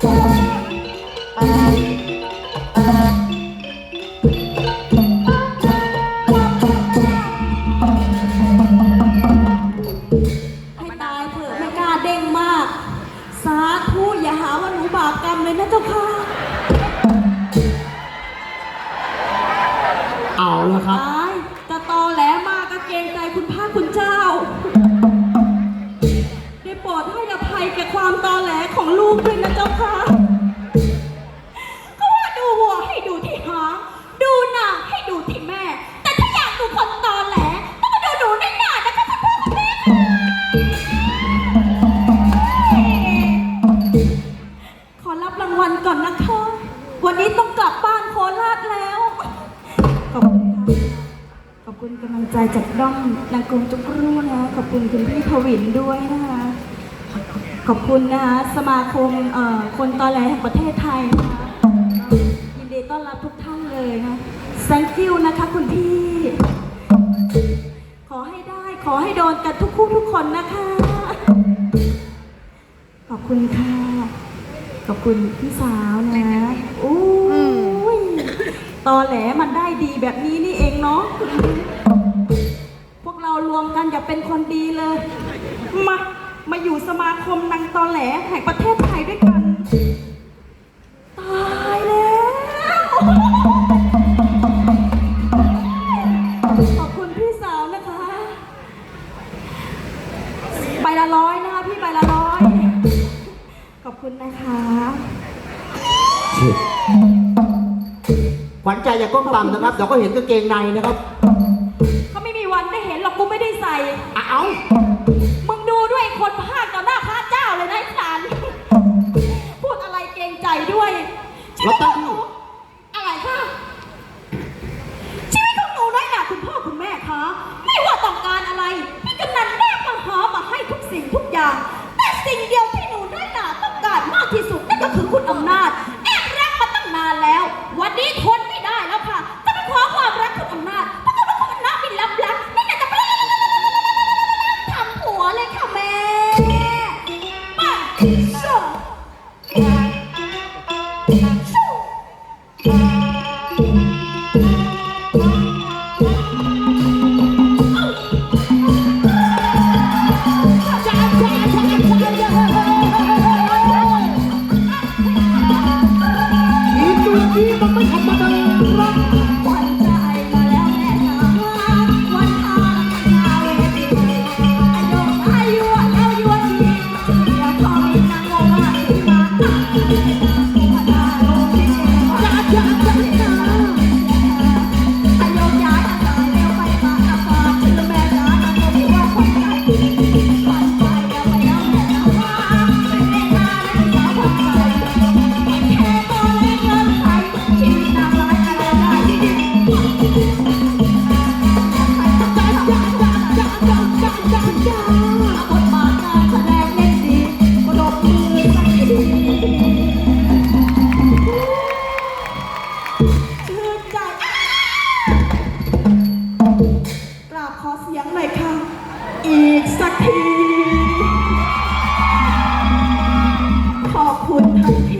ให้ตายเถอะไม่กล้าเด้งมาก สาธุอย่าหาว่าหนูบาปกรรมเลยนะเจ้าค่ะเอาละครับ ตายจะตอแหลมากก็เกรงใจคุณพระคุณเจ้า ได้โปรดให้อภัยแก่ความตอแหลของลูกด้วยนะเจ้าค่ะ ขอรับรางวัลก่อนนะคะ วันนี้ต้องกลับบ้านโคราชแล้ว ขอบคุณค่ะขอบคุณกำลังใจจากด้อมนางกรุงจุกรูนะ ขอบคุณคุณพี่พวินด้วยนะคะ ขอบคุณนะคะสมาคมเอ่อคนตอแหลแห่งประเทศไทยนะคะยินดีต้อนรับทุกท่านเลยนะ thank you นะคะคุณพี่ ขอให้ได้ขอให้โดนกันทุกคู่ทุกคนนะคะ ขอบคุณค่ะ ขอบคุณพี่สาวนะอู้ยตอแหลมันได้ดีแบบนี้นี่เองเนาะพวกเรารวมกันอย่าเป็นคนดีเลย มา มาอยู่สมาคมนางตอแหลแห่งประเทศไทยด้วยกัน ละร้อยนะคะพี่ใบละร้อยขอบคุณนะคะขวัญใจอย่าก้มต่ำนะครับเดี๋ยวก็เห็นกางเกงในนะครับเขาไม่มีวันได้เห็นหรอกกูไม่ได้ใส่เอามึงดูด้วยคนพากต่อหน้าพระเจ้าเลยนะไอ้สารพูดอะไรเกรงใจด้วยชีวิตของหนูอะไร Yeah. กราบขอเสียงหน่อยค่ะ อีกสักที ขอบคุณท่านที